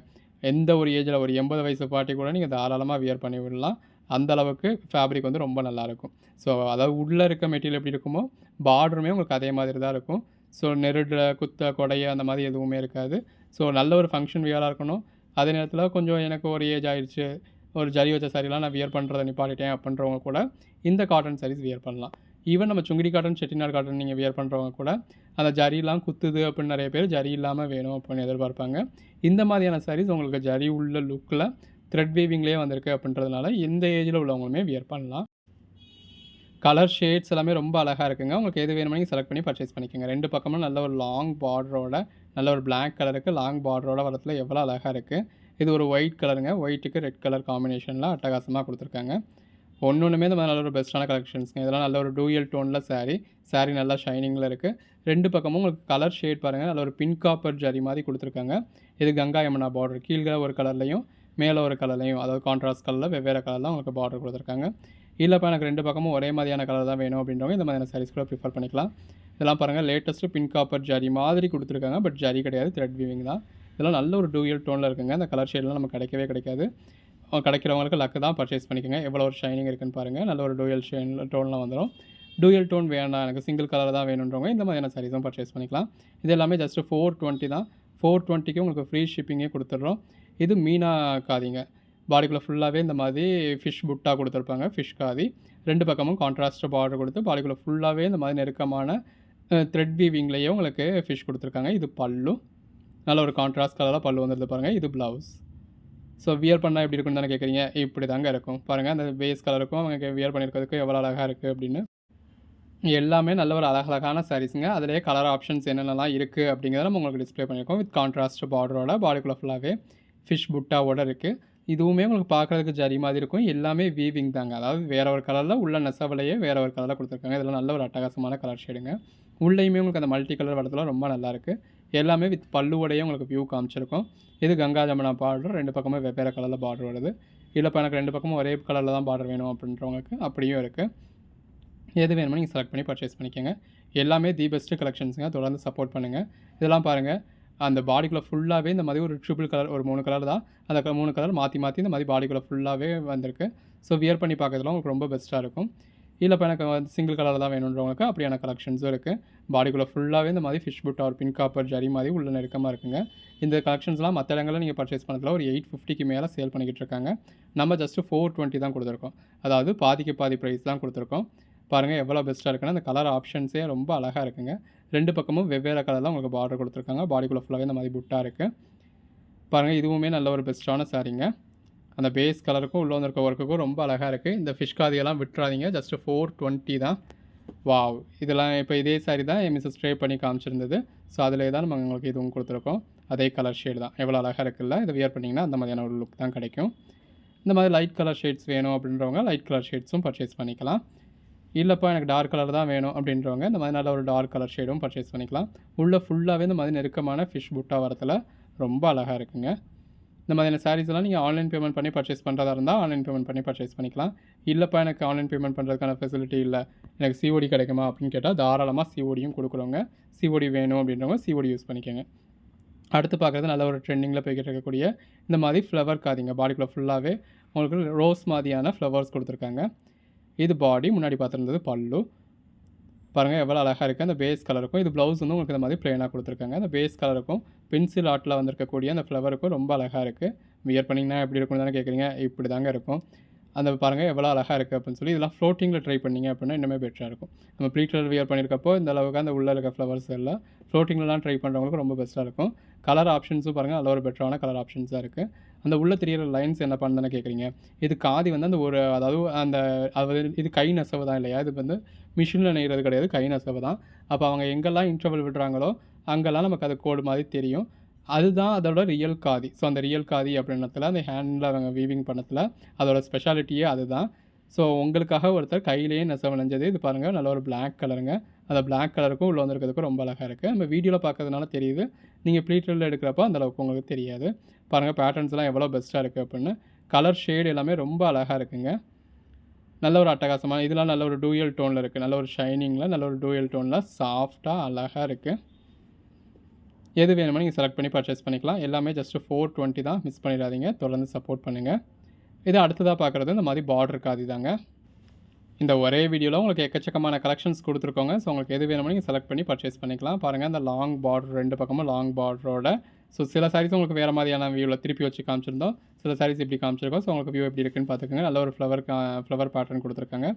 S1: எந்த ஒரு ஏஜில் ஒரு எண்பது வயசு பாட்டி கூட நீங்கள் தாராளமாக வியர் பண்ணி விடலாம். அந்த அளவுக்கு ஃபேப்ரிக் வந்து ரொம்ப நல்லாயிருக்கும் ஸோ அதாவது உள்ளே இருக்க மெட்டீரியல் எப்படி இருக்குமோ பார்டருமே உங்களுக்கு அதே மாதிரி தான் இருக்கும். ஸோ நெருடுற குத்த கொடைய அந்த மாதிரி எதுவுமே இருக்காது. ஸோ நல்ல ஒரு ஃபங்க்ஷன் வியராக இருக்கணும். அதே நேரத்தில் கொஞ்சம் எனக்கு ஒரு ஏஜ் ஆயிடுச்சு ஒரு ஜரி வச்ச சாரிலாம் நான் வியர் பண்ணுறதை நிப்பாட்டிட்டேன் அப்படின்றவங்க கூட இந்த காட்டன் சாரீஸ் வியர் பண்ணலாம். ஈவன் நம்ம சுங்கிடி காட்டன் செட்டிநாடு காட்டன் நீங்கள் வியர் பண்ணுறவங்க கூட அந்த ஜரிலாம் குத்துது அப்படின்னு நிறைய பேர் ஜரி இல்லாமல் வேணும் அப்படின்னு எதிர்பார்ப்பாங்க. இந்த மாதிரியான சாரீஸ் உங்களுக்கு ஜரி உள்ள லுக்கில் த்ரெட் வீவிங்லேயே வந்திருக்கு அப்படின்றதுனால எந்த ஏஜில் உள்ளவங்களுமே வியர் பண்ணலாம். கலர் ஷேட்ஸ் எல்லாமே ரொம்ப அழகாக இருக்குங்க. உங்களுக்கு எது வேணுமோ நீங்கள் செலக்ட் பண்ணி பர்ச்சேஸ் பண்ணிக்கோங்க. ரெண்டு பக்கமும் நல்ல ஒரு லாங் பார்டரோட நல்ல ஒரு பிளாக் கலருக்கு லாங் பார்டரோட வரத்தில் எவ்வளோ அழகாக இருக்குது இது ஒரு ஒயிட் கலருங்க ஒயிட்டுக்கு ரெட் கலர் காம்பினேஷனில் அட்டகாசமாக கொடுத்துருக்காங்க. ஒன்று ஒன்றுமே இந்த மாதிரி நல்ல ஒரு பெஸ்ட்டான கலெக்ஷன்ஸுங்க இதெல்லாம் நல்ல ஒரு டூயல் டோனில் saree. சாரீ நல்லா ஷைனிங்கில் இருக்குது ரெண்டு பக்கமும் உங்களுக்கு கலர் ஷேட் பாருங்கள் நல்ல ஒரு பிங்க் காப்பர் ஜரி மாதிரி கொடுத்துருக்காங்க. இது கங்கா யமுனா பார்டர் கீழே ஒரு கலர்லையும் மேலே ஒரு கலர்லையும் அதாவது கான்ட்ராஸ்ட் கலரில் வெவ்வேறு கலரில் உங்களுக்கு பார்டர் கொடுத்துருக்காங்க. இல்லைப்பா எனக்கு ரெண்டு பக்கமும் ஒரே மாதிரியான கலர் தான் வேணும் அப்படின்றவங்க இந்த மாதிரியான சாரீஸ் கூட ப்ரிஃபர் பண்ணிக்கலாம். இதெல்லாம் பாருங்கள் லேட்டஸ்ட்டு பிங்க் காப்பர் ஜரி மாதிரி கொடுத்துருக்காங்க. பட் ஜரி கிடையாது த்ரெட் வீவிங் தான். இதெல்லாம் நல்ல ஒரு டூயல் டோனில் இருக்குங்க. அந்த கலர் ஷேட்லாம் நமக்கு கிடைக்கவே கிடைக்காது. கிடைக்கிறவங்களுக்கு லக்கு தான் பர்ச்சேஸ் பண்ணிக்கோங்க. எவ்வளோ ஒரு ஷைனிங் இருக்குன்னு பாருங்கள் நல்ல ஒரு டூயல் ஷைன் டோனில் வந்துடும் டூயல் டோன் வேணாம் எனக்கு சிங்கிள் கலர் தான் வேணுன்றவங்க இந்த மாதிரியான சாரீஸும் பர்ச்சேஸ் பண்ணிக்கலாம். இது எல்லாமே ஜஸ்ட்டு ஃபோர் டுவெண்ட்டி தான். ஃபோர் டுவெண்ட்டிக்கு உங்களுக்கு ஃப்ரீ ஷிப்பிங்கே கொடுத்துட்றோம். இது மீனா காதிங்க. பாடிக்குள்ளே ஃபுல்லாகவே இந்த மாதிரி ஃபிஷ் புட்டாக கொடுத்துருப்பாங்க ஃபிஷ் காதி. ரெண்டு பக்கமும் கான்ட்ராஸ்ட் பார்டர் கொடுத்து பாடிக்குள்ளே ஃபுல்லாகவே இந்த மாதிரி நெருக்கமான த்ரெட் வீவிங்லேயே உங்களுக்கு ஃபிஷ் கொடுத்துருக்காங்க. இது பல்லு. நல்ல ஒரு கான்ட்ராஸ்ட் கலராக பல்லு வந்துருந்து பாருங்கள் இது ப்ளவுஸ் ஸோ வியர் பண்ணால் எப்படி இருக்குன்னு தானே கேட்குறீங்க இப்படி தாங்க இருக்கும். பாருங்கள் அந்த பேஸ் கலருக்கும் அவங்க வியர் பண்ணியிருக்கிறதுக்கும் எவ்வளோ அழகாக இருக்குது அப்படின்னு. எல்லாமே நல்ல ஒரு அழகழகான சாரீஸுங்க அதிலேயே கலர் ஆப்ஷன்ஸ் என்னென்னலாம் இருக்குது அப்படிங்கிறத நம்ம உங்களுக்கு டிஸ்ப்ளே பண்ணியிருக்கோம் வித் கான்ட்ராஸ்ட் பார்டரோட பாடிக்குள்ளே ஃபுல்லாகவே ஃபிஷ் புட்டாவோட இருக்குது இதுவுமே உங்களுக்கு பார்க்குறதுக்கு ஜரி மாதிரி இருக்கும். எல்லாமே வீவிங் தாங்க. அதாவது வேற ஒரு கலரில் உள்ள நெசவுலையே வேற ஒரு கலரில் கொடுத்துருக்காங்க. இதெல்லாம் நல்ல ஒரு அட்டகாசமான கலர் ஷேடுங்க உள்ளேயுமே உங்களுக்கு அந்த மல்டி கலர் வரதுலாம் ரொம்ப நல்லாயிருக்கு எல்லாமே வித் பல்லுவோடையே உங்களுக்கு வியூ காமிச்சிருக்கும். இது கங்கா ஜமுனா பார்டர் ரெண்டு பக்கமும் வெவ்வேறு கலரில் பார்டர் வருது. இல்லை இப்போ எனக்கு ரெண்டு பக்கமும் ஒரே கலரில் தான் பார்டர் வேணும் அப்படின்றவங்களுக்கு அப்படியும் இருக்குது எது வேணுமோ நீங்கள் செலக்ட் பண்ணி பர்ச்சேஸ் பண்ணிக்கோங்க. எல்லாமே தி பெஸ்ட்டு கலெக்ஷன்ஸுங்க தொடர்ந்து சப்போர்ட் பண்ணுங்கள் இதெல்லாம் பாருங்கள் அந்த பாடிக்குள்ளே ஃபுல்லாகவே இந்த மாதிரி ஒரு ட்ரிபிள் கலர் ஒரு மூணு கலர் தான். அந்த மூணு கலர் மாற்றி மாற்றி இந்த மாதிரி பாடிக்குள்ளே ஃபுல்லாகவே வந்திருக்கு. ஸோ வியர் பண்ணி பார்க்கறதுலாம் உங்களுக்கு ரொம்ப பெஸ்ட்டாக இருக்கும். இல்லை இப்போ எனக்கு வந்து சிங்கிள் கலரில் தான் வேணுன்றவங்களுக்கு அப்படியான கலெக்ஷன்ஸும் இருக்குது பாடிக்குள்ளே ஃபுல்லாகவே இந்த மாதிரி ஃபிஷ் புட் ஆர் பின் காப்பர் ஜரி மாதிரி உள்ள நெருக்கமாக இருக்குங்க. இந்த கலெக்ஷன்ஸ்லாம் மற்ற இடங்களில் நீங்கள் பர்ச்சேஸ் பண்ணதில் ஒரு எயிட் ஃபிஃப்டிக்கு மேலே சேல் பண்ணிக்கிட்டு இருக்காங்க. நம்ம ஜஸ்ட்டு ஃபோர் டுவெண்ட்டி தான் கொடுத்துருக்கோம். அதாவது பாதிக்கு பாதி ப்ரைஸ் தான் கொடுத்துருக்கோம். பாருங்கள் எவ்வளோ பெஸ்ட்டாக இருக்குன்னா. அந்த கலர் ஆப்ஷன்ஸே ரொம்ப அழகாக இருக்குங்க. ரெண்டு பக்கமும் வெவ்வேறு கலரில் உங்களுக்கு பார்டர் கொடுத்துருக்காங்க. பாடிக்குள்ளே ஃபுல்லாகவே இந்த மாதிரி புட்டாக இருக்குது பாருங்கள் இதுவுமே நல்ல ஒரு பெஸ்ட்டான சாரீங்க அந்த பேஸ் கலருக்கும் உள்ளே வந்திருக்க ஒர்க்குக்கும் ரொம்ப அழகாக இருக்குது இந்த ஃபிஷ் காதியெல்லாம் விட்டுறாதீங்க. ஜஸ்ட்டு ஃபோர் டுவெண்ட்டி தான். வாவ் இதெல்லாம் இப்போ இதே சாரி தான் என் மிஸ்ஸஸ் ட்ரே பண்ணி காமிச்சிருந்தது. ஸோ அதிலே தான் நம்ம உங்களுக்கு இதுவும் கொடுத்துருக்கோம். அதே கலர் ஷேடு தான். எவ்வளோ அழகாக இருக்குல்ல? இதை வியர் பண்ணிங்கன்னா அந்த மாதிரியான ஒரு லுக் தான் கிடைக்கும். இந்த மாதிரி லைட் கலர் ஷேட்ஸ் வேணும் அப்படின்றவங்க லைட் கலர் ஷேட்ஸும் பர்ச்சேஸ் பண்ணிக்கலாம். இல்லைப்பா எனக்கு டார்க் கலர் தான் வேணும் அப்படின்றவங்க இந்த மாதிரி நல்ல ஒரு டார்க் கலர் ஷேடும் பர்ச்சேஸ் பண்ணிக்கலாம். உள்ளே ஃபுல்லாகவே இந்த மாதிரி நெருக்கமான ஃபிஷ் புட்டா வரத்தில் ரொம்ப அழகாக இருக்குங்க. இந்த மாதிரியான சாரீஸ் எல்லாம் நீங்கள் ஆன்லைன் பேமெண்ட் பண்ணி பர்ச்சேஸ் பண்ணுறதா இருந்தால் ஆன்லைன் பேமெண்ட் பண்ணி பர்ச்சேஸ் பண்ணிக்கலாம். இல்லைப்பா எனக்கு ஆன்லைன் பேமெண்ட் பண்ணுறதுக்கான ஃபெசிலிட்டி இல்லை. எனக்கு சிஓடி கிடைக்குமா அப்படின்னு கேட்டால் தாராளமாக சிஓடியும் கொடுக்குறவங்க சிஓடி வேணும் அப்படின்றவங்க சிஓடி யூஸ் பண்ணிக்கோங்க. அடுத்து பார்க்குறது நல்ல ஒரு ட்ரெண்டிங்கில் போய்கிட்டு இருக்கக்கூடிய இந்த மாதிரி ஃப்ளவர் காதிங்க பாடிக்குள்ளே ஃபுல்லாகவே உங்களுக்கு ரோஸ் மாதிரியான ஃப்ளவர்ஸ் கொடுத்துருக்காங்க. இது பாடி முன்னாடி பார்த்துருந்தது பல்லு. பாருங்கள் எவ்வளோ அழகாக இருக்குது அந்த பேஸ் கலருக்கும் இது ப்ளவுஸ் வந்து உங்களுக்கு இந்த மாதிரி ப்ளெயினாக கொடுத்துருக்காங்க. அந்த பேஸ் கலருக்கும் பென்சில் ஆர்ட்டில் வந்திருக்கக்கூடிய அந்த ஃப்ளவருக்கும் ரொம்ப அழகாக இருக்குது வியர் பண்ணிங்கன்னா எப்படி இருக்கும்னு தானே கேட்குறீங்க இப்படி தாங்க இருக்கும். அந்த பாருங்கள் எவ்வளோ அழகாக இருக்குது அப்படின்னு சொல்லி இதெல்லாம் ஃப்ளோட்டிங்கில் ட்ரை பண்ணிங்க அப்படின்னா இன்னுமே பெட்டராக இருக்கும். நம்ம ப்ளீட்டர் வியர் பண்ணியிருக்கப்போ இந்த அளவுக்கு அந்த உள்ளே இருக்க ஃப்ளவர்ஸ் எல்லாம் ஃப்ளோட்டிங்லலாம் ட்ரை பண்ணுறவங்களுக்கு ரொம்ப பெஸ்ட்டாக இருக்கும். கலர் ஆப்ஷன்ஸும் பாருங்கள் அதில் ஒரு பெட்டரான கலர் ஆப்ஷன்ஸாக இருக்குது அந்த உள்ள தெரியிற லைன்ஸ் என்ன பண்ணுன்னு கேட்குறீங்க இது காதி வந்து அந்த ஒரு அதாவது அந்த அது இது கை நெசவு தான் இல்லையா? இது வந்து மிஷினில் நெய்கிறது கிடையாது கை நெசவு தான். அப்போ அவங்க எங்கெல்லாம் இன்டர்வல் விடுறாங்களோ அங்கெல்லாம் நமக்கு அது கோடு மாதிரி தெரியும். அதுதான் அதோட ரியல் காதி. ஸோ அந்த ரியல் காதி அப்படின்றதுல அந்த ஹேண்டில் அவங்க வீவிங் பண்ணத்தில் அதோட ஸ்பெஷாலிட்டியே அதுதான். ஸோ உங்களுக்காக ஒருத்தர் கையிலேயே நெசவு நெஞ்சது. இது பாருங்கள் நல்ல ஒரு பிளாக் கலருங்க அந்த பிளாக் கலருக்கும் உள்ளே வந்திருக்கிறதுக்கும் ரொம்ப அழகாக இருக்குது நம்ம வீடியோவில் பார்க்கறதுனால தெரியுது. நீங்கள் ப்ளீட்டரில் எடுக்கிறப்போ அந்த அளவுக்கு உங்களுக்கு தெரியாது. பாருங்கள் பேட்டர்ன்ஸ்லாம் எவ்வளோ பெஸ்ட்டாக இருக்குது அப்படின்னு. கலர் ஷேடு எல்லாமே ரொம்ப அழகாக இருக்குங்க. நல்ல ஒரு அட்டகாசமான இதெல்லாம் நல்ல ஒரு டூயல் டோனில் இருக்குது நல்ல ஒரு ஷைனிங்கில் நல்ல ஒரு டூயல் டோனில் சாஃப்டாக அழகாக இருக்குது எது வேணுமோ நீங்கள் செலக்ட் பண்ணி பர்ச்சேஸ் பண்ணிக்கலாம். எல்லாமே ஜஸ்ட் ஃபோர் டுவெண்ட்டி தான் மிஸ் பண்ணிடாதீங்க. தொடர்ந்து சப்போர்ட் பண்ணுங்கள் இது அடுத்ததாக பார்க்குறது இந்த மாதிரி பார்டர் காதி தாங்க. இந்த ஒரே வீடியோவில் உங்களுக்கு எக்கச்சக்கமான கலெக்ஷன்ஸ் கொடுத்துருக்கோங்க. ஸோ உங்களுக்கு எது வேணுமோ நீங்கள் செலக்ட் பண்ணி பர்ச்சேஸ் பண்ணிக்கலாம். பாருங்கள் அந்த லாங் பார்டர் ரெண்டு பக்கமும் லாங் பார்டரோட ஸோ சில சாரீஸ் உங்களுக்கு வேறு மாதிரியான வியூவில் திருப்பி வச்சு காமிச்சிருந்தோம். சில சாரீஸ் இப்படி காமிச்சிருக்கோம். ஸோ உங்களுக்கு வியூ எப்படி இருக்குன்னு பார்த்துக்கோங்க. நல்ல ஒரு ஃப்ளவர் ஃப்ளவர் பேட்டர்ன் கொடுத்துருக்காங்க.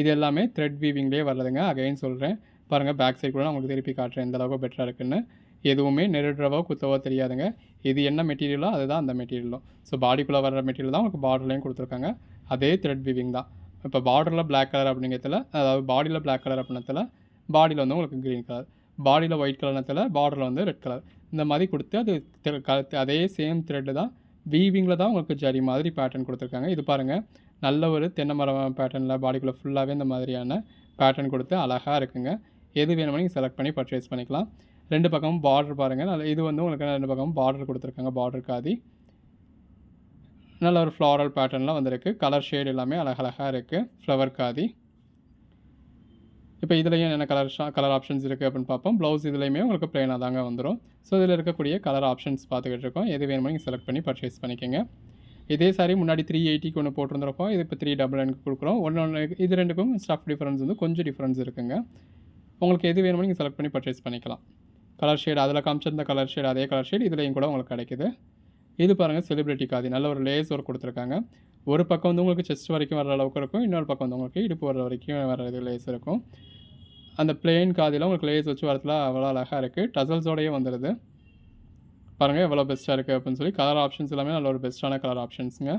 S1: இது எல்லாமே த்ரெட் வீவிங்லேயே வர்றதுங்க. அகைன் சொல்கிறேன் பாருங்கள் பேக் சைடு கூட நான் உங்களுக்கு திருப்பி காட்டுறேன். எந்த அளவுக்கு பெட்டராக இருக்குன்னு. எதுவுமே நெருடுறவோ குத்தவோ தெரியாதுங்க. இது என்ன மெட்டீரியலோ அதுதான் அந்த மெட்டீரியலும் ஸோ பாடிக்குள்ளே வர்ற மெட்டீரியல் தான் உங்களுக்கு பார்டர்லையும் கொடுத்துருக்காங்க. அதே த்ரெட் வீவிங் தான். இப்போ பார்டரில் பிளாக் கலர் அப்படிங்கிறதுல அதாவது பாடியில் பிளாக் கலர் அப்படின்னத்தில் பாடியில் வந்து உங்களுக்கு க்ரீன் கலர் பாடியில் ஒயிட் கலர்னத்தில் பார்டரில் வந்து ரெட் கலர் இந்த மாதிரி கொடுத்து அது திர- அதே சேம் த்ரெட்டு தான் வீவிங்கில் தான் உங்களுக்கு ஜரி மாதிரி பேட்டர்ன் கொடுத்துருக்காங்க. இது பாருங்கள் நல்ல ஒரு தென்னை மரம் பேட்டர்னில் பாடிக்குள்ளே ஃபுல்லாகவே இந்த மாதிரியான பேட்டர்ன் கொடுத்து அழகாக இருக்குங்க. எது வேணுமோ நீங்கள் செலக்ட் பண்ணி பர்ச்சேஸ் பண்ணிக்கலாம். ரெண்டு பக்கமும் பார்டர் பாருங்கள் நல்ல இது வந்து உங்களுக்கு ரெண்டு பக்கமும் பார்டர் கொடுத்துருக்காங்க. பார்டர் காதி. நல்ல ஒரு ஃப்ளாரல் பேட்டர்னில் வந்திருக்கு. கலர் ஷேட் எல்லாமே அழகழகாக இருக்குது ஃப்ளவர் காதி. இப்போ இதுலேயும் என்ன கலர் கலர் ஆப்ஷன்ஸ் இருக்குது அப்படின்னு பார்ப்போம். ப்ளவுஸ் இதுலேயுமே உங்களுக்கு ப்ளைனாக தாங்க வந்துடும் ஸோ இதில் இருக்கக்கூடிய கலர் ஆப்ஷன்ஸ் பார்த்துக்கிட்டு இருக்கோம். எது வேணுமோ நீங்கள் செலக்ட் பண்ணி பர்ச்சேஸ் பண்ணிக்கோங்க. இதே சாரி முன்னாடி த்ரீ எயிட்டிக்கு ஒன்று போட்டிருந்துருப்போம். இது இப்போ த்ரீ டபுள் நைனுக்கு கொடுக்குறோம். ஒன்று ஒன்று இது ரெண்டுக்கும் ஸ்டஃப் டிஃப்ரென்ஸ் வந்து கொஞ்சம் டிஃப்ரென்ஸ் இருக்குங்க. உங்களுக்கு எது வேணுமோ நீங்கள் செலக்ட் பண்ணி பர்ச்சேஸ் பண்ணிக்கலாம். கலர் ஷேடு அதில் காமிச்சிருந்த கலர் ஷேடு அதே கலர் ஷேட் இதுலேயும் கூட உங்களுக்கு கிடைக்குது. இது பாருங்கள் செலிப்ரிட்டி காதி நல்ல ஒரு லேஸ் ஒர்க் கொடுத்துருக்காங்க. ஒரு பக்கம் வந்து உங்களுக்கு செஸ்ட் வரைக்கும் வர அளவுக்கு இருக்கும். இன்னொரு பக்கம் வந்து உங்களுக்கு இடுப்பு வர வரைக்கும் வர இது லேஸ் இருக்கும். அந்த பிளெயின் காதியில் உங்களுக்கு லேஸ் வச்சு வரத்துல அவ்வளோ அழகாக இருக்குது டசல்ஸோடயே வந்துடுது பாருங்கள் எவ்வளோ பெஸ்ட்டாக இருக்குது அப்படின்னு சொல்லி கலர் ஆப்ஷன்ஸ் எல்லாமே நல்ல ஒரு பெஸ்ட்டான கலர் ஆப்ஷன்ஸுங்க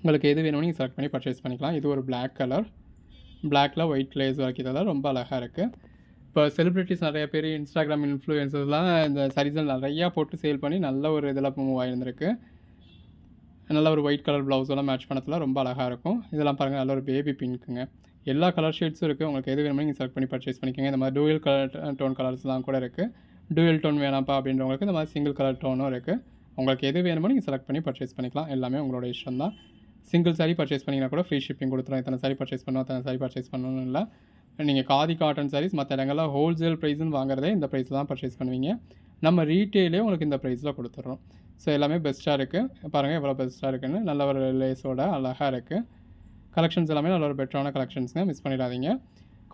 S1: உங்களுக்கு எது வேணுமோ நீங்கள் செலக்ட் பண்ணி பர்ச்சேஸ் பண்ணிக்கலாம். இது ஒரு பிளாக் கலர் பிளாக்கில் ஒயிட் லேஸ் வைக்கிறதால ரொம்ப அழகாக இருக்குது இப்போ செலிப்ரிட்டிஸ் நிறைய பேர் இன்ஸ்டாகிராம் இன்ஃப்ளூயன்சர்லாம் இந்த சரிசல் நிறையா போட்டு சேல் பண்ணி நல்ல ஒரு இதில் மூவ் ஆகிருந்திருக்கு நல்ல ஒரு ஒயிட் கலர் ப்ளவுஸெல்லாம் மேட்ச் பண்ணத்தில் ரொம்ப அழகாக இருக்கும். இதெல்லாம் பாருங்கள் நல்ல ஒரு பேபி பிங்க்குங்க எல்லா கலர் ஷேட்ஸும் இருக்குது உங்களுக்கு எது வேணுமோ நீங்கள் செலக்ட் பண்ணி பர்ச்சேஸ் பண்ணிக்கோங்க. இந்த மாதிரி டூயல் கலர் டோன் கலர்ஸ்லாம் கூட இருக்குது டூயல் டோன் வேணாம்ப்பா அப்படின்றவங்களுக்கு இந்த மாதிரி சிங்கிள் கலர் டோனும் இருக்குது உங்களுக்கு எது வேணுமோ நீங்கள் செலக்ட் பண்ணி பர்ச்சேஸ் பண்ணிக்கலாம். எல்லாமே உங்களோட இஷ்டம் தான் சிங்கிள் சாரி பர்ச்சேஸ் பண்ணிங்கன்னா கூட ஃப்ரீ ஷிப்பிங் கொடுத்துரும். இத்தனை சாரி பர்ச்சேஸ் பண்ணணும் அத்தனை சாரி பர்ச்சேஸ் பண்ணணும்னு இல்லை. நீங்கள் காதி காட்டன் சாரீஸ் மற்ற இடங்களில் ஹோல்சேல் ப்ரைஸ்னு வாங்குறதே இந்த ப்ரைஸில் தான் பர்ச்சேஸ் பண்ணுவீங்க. நம்ம ரீட்டெயிலே உங்களுக்கு இந்த ப்ரைஸில் கொடுத்துட்றோம் ஸோ எல்லாமே பெஸ்ட்டாக இருக்குது பாருங்கள் எவ்வளோ பெஸ்ட்டாக இருக்குன்னு. நல்ல ஒரு லேஸோட அழகாக இருக்குது கலெக்ஷன்ஸ் எல்லாமே நல்ல ஒரு பெட்டரான கலெக்ஷன்ஸுங்க மிஸ் பண்ணிடாதீங்க.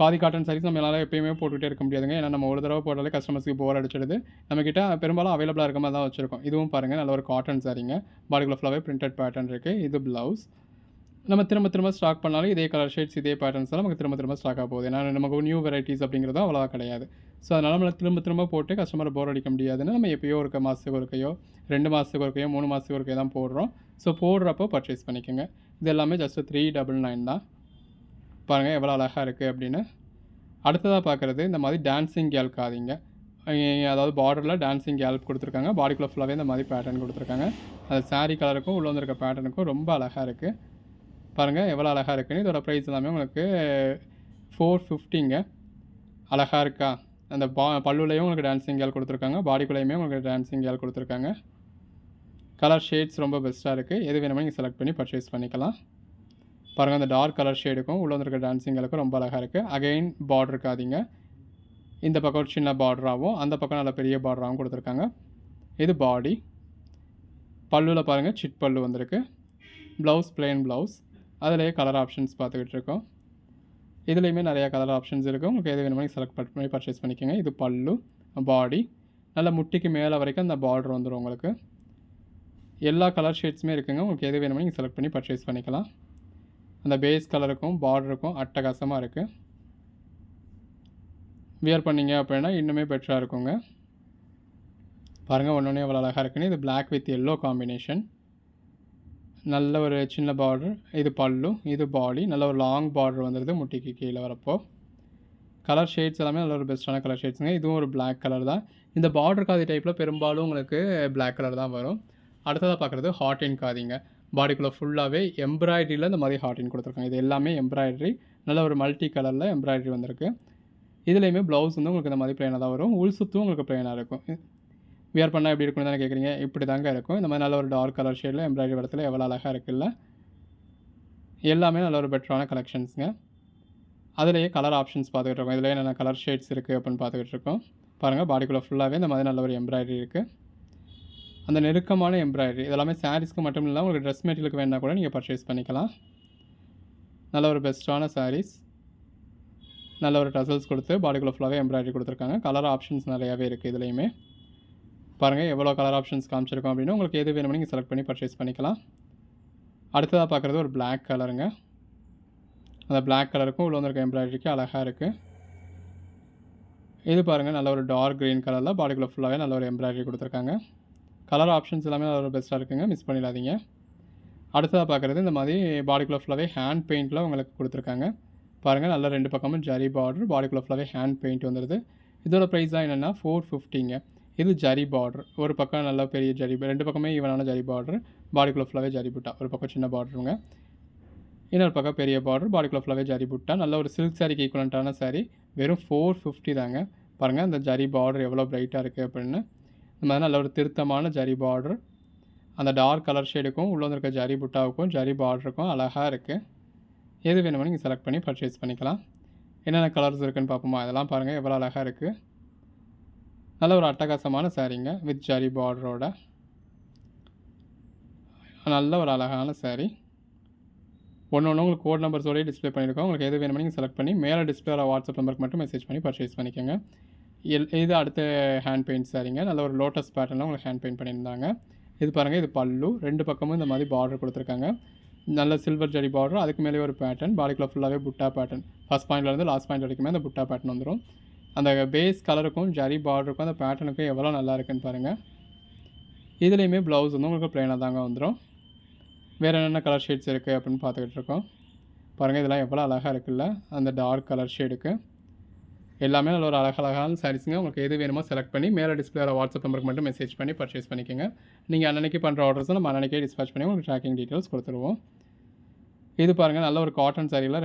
S1: காதி காட்டன் சாரீஸ் நம்ம எல்லாரும் எப்பயுமே போட்டுகிட்டே இருக்க முடியாதுங்க. ஏன்னா நம்ம ஒரு தடவை போட்டாலே கஸ்டமர்ஸ்க்கு போர் அடிச்சிடுது. நம்மக்கிட்ட பெரும்பாலும் அவைலபிளாக இருக்க மாதிரி தான் வச்சுருக்கோம். இதுவும் பாருங்கள் நல்ல ஒரு காட்டன் சாரீங்க பாடிக்குள்ள ஃபுல்லாகவே பிரிண்டட் பேட்டர்ன் இருக்குது இது ப்ளவுஸ் நம்ம திரும்ப திரும்ப ஸ்டாக் பண்ணாலும் இதே கலர் ஷேட்ஸ் இதே பேட்டர்ன்ஸ் எல்லாம் நமக்கு திரும்ப திரும்ப ஸ்டாக் ஆக போகுது. ஏன்னா நமக்கு நியூ வெரைட்டிஸ் அப்படிங்கிறது அவ்வளோவா கிடையாது. ஸோ அதனால் நம்மளை திரும்ப திரும்ப போட்டு கஸ்டமரை போர் அடிக்க முடியாதுன்னு நம்ம எப்போயோ இருக்க மாதத்துக்கு ஒருக்கையோ ரெண்டு மாதத்துக்கு ஒருக்கையோ மூணு மாதத்துக்கு ஒருக்கையோ தான் போடுறோம். ஸோ போடுறப்போ பர்ச்சேஸ் பண்ணிக்கோங்க. இது எல்லாமே ஜஸ்ட்டு த்ரீ டபுள் நைன் தான். பாருங்கள் எவ்வளோ அழகாக இருக்குது அப்படின்னு. அடுத்ததாக பார்க்குறது இந்த மாதிரி டான்ஸிங் கேல் காதிங்க. அதாவது பார்டரில் டான்ஸிங் கேல்ப் கொடுத்துருக்காங்க. பாடிக்குள்ளே ஃபுல்லாகவே இந்த மாதிரி பேட்டர்ன் கொடுத்துருக்காங்க. அது சாரீ கலருக்கும் உள்ளே வந்திருக்க பேட்டர்னுக்கும் ரொம்ப அழகாக இருக்குது பாருங்கள் எவ்வளோ அழகாக இருக்குன்னு. இதோட ப்ரைஸ் எல்லாமே உங்களுக்கு ஃபோர் ஃபிஃப்டிங்க அழகாக இருக்கா? அந்த பா பல்லுலையும் உங்களுக்கு டான்ஸிங் கேள் கொடுத்துருக்காங்க. பாடிக்குள்ளேயுமே உங்களுக்கு டான்ஸிங் கேள் கொடுத்துருக்காங்க. கலர் ஷேட்ஸ் ரொம்ப பெஸ்ட்டாக இருக்குது எது வேணுமோ நீங்கள் செலக்ட் பண்ணி பர்ச்சேஸ் பண்ணிக்கலாம். பாருங்கள் அந்த டார்க் கலர் ஷேடுக்கும் உள்ளே வந்துருக்க டான்ஸிங்களுக்கும் ரொம்ப அழகாக இருக்குது அகைன் பார்டர் இருக்காதீங்க. இந்த பக்கம் ஒரு சின்ன பார்டராகவும் அந்த பக்கம் நல்ல பெரிய பார்டராகவும் கொடுத்துருக்காங்க. இது பாடி பல்லுவில் பாருங்கள் சிட் பல்லு வந்திருக்கு. ப்ளவுஸ் ப்ளெயின் ப்ளவுஸ் அதிலேயே கலர் ஆப்ஷன்ஸ் பார்த்துக்கிட்டு இருக்கோம். இதுலேயுமே நிறையா கலர் ஆப்ஷன்ஸ் இருக்குது உங்களுக்கு எது வேணுமோ செலக்ட் பண்ணி பர்ச்சேஸ் பண்ணிக்கோங்க. இது பல்லு பாடி நல்ல முட்டிக்கு மேலே வரைக்கும் அந்த பார்டர் வந்துடும் உங்களுக்கு. எல்லா கலர் ஷேட்ஸுமே இருக்குங்க. உங்களுக்கு எது வேணுமோ நீங்கள் செலக்ட் பண்ணி பர்ச்சேஸ் பண்ணிக்கலாம். அந்த பேஸ் கலருக்கும் பார்டருக்கும் அட்டகாசமாக இருக்குது வியர் பண்ணீங்க அப்படின்னா இன்னுமே பெட்டராக இருக்குங்க. பாருங்கள் ஒன்று ஒன்று எவ்வளோ அழகாக இருக்குன்னு. இது பிளாக் வித் எல்லோ காம்பினேஷன் நல்ல ஒரு சின்ன பார்டர் இது பல்லு இது பாடி நல்ல ஒரு லாங் பார்டர் வந்துடுது முட்டிக்கு கீழே வரப்போ. கலர் ஷேட்ஸ் எல்லாமே நல்ல ஒரு பெஸ்ட்டான கலர் ஷேட்ஸுங்க இதுவும் ஒரு பிளாக் கலர் தான். இந்த பார்டர் காதி டைப்பில் பெரும்பாலும் உங்களுக்கு பிளாக் கலர் தான் வரும். அடுத்ததாக பார்க்குறது ஹாட் இன் காதிங்க. பாடிக்குள்ளே ஃபுல்லாகவே எம்ப்ராய்டரியில் இந்த மாதிரி ஹாட் இன் கொடுத்துருக்காங்க. இது எல்லாமே எம்ப்ராய்டரி நல்ல ஒரு மல்டி கலரில் எம்ப்ராய்டரி வந்திருக்கு. இதுலேயுமே ப்ளவுஸ் வந்து உங்களுக்கு இந்த மாதிரி பிளைனாக தான் வரும். உள் சுத்தும் உங்களுக்கு பிளைனாக இருக்கும். வியர் பண்ணால் எப்படி இருக்குன்னு தானே கேட்குறீங்க இப்படி தாங்க இருக்கும். இந்த மாதிரி நல்ல ஒரு டார்க் கலர் ஷேடில் எம்ப்ராய்டரி படத்தில் எவ்வளோ அழகாக இருக்குல்ல? எல்லாமே நல்ல ஒரு பெட்டரான கலெக்ஷன்ஸுங்க அதுலேயே கலர் ஆப்ஷன்ஸ் பார்த்துக்கிட்டு இருக்கோம். இதில் என்னென்ன கலர் ஷேட்ஸ் இருக்குது அப்படின்னு பார்த்துக்கிட்டு இருக்கோம். பாருங்கள் பாடிக்குள்ளே ஃபுல்லாகவே இந்த மாதிரி நல்ல ஒரு எம்ப்ராய்டரி இருக்குது அந்த நெருக்கமான எம்ப்ராய்டரி இதெல்லாமே சாரீஸ்க்கு மட்டும் இல்லாமல் உங்களுக்கு ட்ரெஸ் மெட்டீரியலுக்கு வேணால் கூட நீங்கள் பர்ச்சேஸ் பண்ணிக்கலாம். நல்ல ஒரு பெஸ்ட்டான சாரீஸ் நல்ல ஒரு டசல்ஸ் கொடுத்து பாடிக்குள்ளே ஃபுல்லாகவே எம்ப்ராய்டரி கொடுத்துருக்காங்க. கலர் ஆப்ஷன்ஸ் நிறையாவே இருக்குது இதுலேயுமே. பாருங்கள் எவ்வளோ கலர் ஆப்ஷன்ஸ் காமிச்சிருக்கோம் அப்படின்னு. உங்களுக்கு எது வேணுமோ நீங்கள் செலக்ட் பண்ணி பர்ச்சேஸ் பண்ணிக்கலாம். அடுத்ததாக பார்க்குறது ஒரு பிளாக் கலருங்க அந்த பிளாக் கலருக்கும் உள்ள வந்திருக்க எம்ப்ராய்டரிக்கு அழகாக இருக்குது இது பாருங்கள் நல்ல ஒரு டார்க் க்ரீன் கலரில் பாடிக்குள்ளே ஃபுல்லாகவே நல்ல ஒரு எம்ப்ராய்டரி கொடுத்துருக்காங்க. கலர் ஆப்ஷன்ஸ் எல்லாமே நல்ல ஒரு பெஸ்ட்டாக இருக்குங்க. மிஸ் பண்ணிடாதீங்க. அடுத்ததாக பார்க்குறது இந்த மாதிரி பாடிக்குள்ளே ஃபுல்லாகவே ஹேண்ட் பெயிண்டில் உங்களுக்கு கொடுத்துருக்காங்க. பாருங்கள் நல்ல ரெண்டு பக்கமும் ஜரி பார்டர் பாடிக்குள்ளே ஃபுல்லாகவே ஹேண்ட் பெயிண்ட் வந்துடுது இதோட ப்ரைஸ் தான் என்னென்னா ஃபோர் ஃபிஃப்டிங்க இது ஜரி பார்டர் ஒரு பக்கம் நல்ல பெரிய ஜரி ரெண்டு பக்கமே ஈவனான ஜரி பார்டர் பாடிக்குள்ளே ஃபுல்லாகவே ஜரி புட்டா. ஒரு பக்கம் சின்ன பார்டருங்க இன்னொரு பக்கம் பெரிய பார்டர் பாடிக்குள்ளே ஃபுல்லாகவே ஜரி புட்டா. நல்ல ஒரு சில்க் சாரிக்கு ஈக்குவலண்ட்டான சாரி வெறும் ஃபோர் ஃபிஃப்டி தாங்க. பாருங்கள் அந்த ஜரி பார்டர் எவ்வளோ பிரைட்டாக இருக்குது அப்படின்னு. இந்த மாதிரி நல்ல ஒரு திருத்தமான ஜரி பார்டர் அந்த டார்க் கலர் ஷேடுக்கும் உள்ளே இருக்க ஜரி புட்டாவுக்கும் ஜரி பார்டருக்கும் அழகாக இருக்குது எது வேணுமோ நீங்கள் செலக்ட் பண்ணி பர்ச்சேஸ் பண்ணிக்கலாம். என்னென்ன கலர்ஸ் இருக்குதுன்னு பார்ப்போமா? இதெல்லாம் பாருங்கள் எவ்வளோ அழகாக இருக்குது நல்ல ஒரு அட்டகாசமான சாரீங்க வித் ஜரி பார்டரோட நல்ல ஒரு அழகான சாரீ ஒன்று ஒன்று உங்களுக்கு கோட் நம்பர்ஸோடய டிஸ்ப்ளே பண்ணியிருக்கோம் உங்களுக்கு எது வேணுமோ நீங்கள் செலக்ட் பண்ணி மேலே டிஸ்பிளேல வாட்ஸ்அப் நம்பருக்கு மட்டும் மெசேஜ் பண்ணி பர்ச்சேஸ் பண்ணிக்கோங்க. எல் இது அடுத்த ஹேண்ட் பெயிண்ட் சாரீங்க நல்ல ஒரு லோட்டஸ் பேட்டர்னில் உங்களுக்கு ஹேண்ட் பெயிண்ட் பண்ணியிருந்தாங்க. இது பாருங்கள் இது பல்லு. ரெண்டு பக்கமும் இந்த மாதிரி பார்டர் கொடுத்துருக்காங்க. நல்ல சில்வர் ஜரி பார்டர் அதுக்கு மேலே ஒரு பேட்டர்ன் பாடிக்குள்ள ஃபுல்லாகவே புட்டா பேட்டர்ன் ஃபஸ்ட் பாயிண்ட்லேருந்து லாஸ்ட் பாயிண்ட் வரைக்குமே அந்த புட்டா பேட்டர்ன் வந்துடும் அந்த பேஸ் கலருக்கும் ஜரி பார்டருக்கும் அந்த பேட்டர்னுக்கும் எவ்வளோ நல்லா இருக்குன்னு பாருங்கள் இதுலேயுமே ப்ளவுஸ் வந்து உங்களுக்கு ப்ளைனாக தாங்க வந்துடும் வேறு என்னென்ன கலர் ஷேட்ஸ் இருக்குது அப்படின்னு பார்த்துக்கிட்டு இருக்கோம். பாருங்கள் இதெல்லாம் எவ்வளோ அழகாக இருக்குல்ல? அந்த டார்க் கலர் ஷேடுக்கு எல்லாமே நல்ல ஒரு அழகழகான சாரீஸுங்க உங்களுக்கு எது வேணுமோ செலக்ட் பண்ணி மேலே டிஸ்பிளேல வாட்ஸ்அப் நம்பருக்கு மட்டும் மெசேஜ் பண்ணி பர்ச்சேஸ் பண்ணிக்கோங்க. நீங்கள் அன்னன்னைக்கு பண்ணுற ஆர்டர்ஸை நம்ம அன்னன்னைக்கே டிஸ்பேச் பண்ணி உங்களுக்கு ட்ராக்கிங் டீட்டெயில்ஸ் கொடுத்துருவோம். இது பாருங்கள் நல்ல ஒரு காட்டன் சாரியில்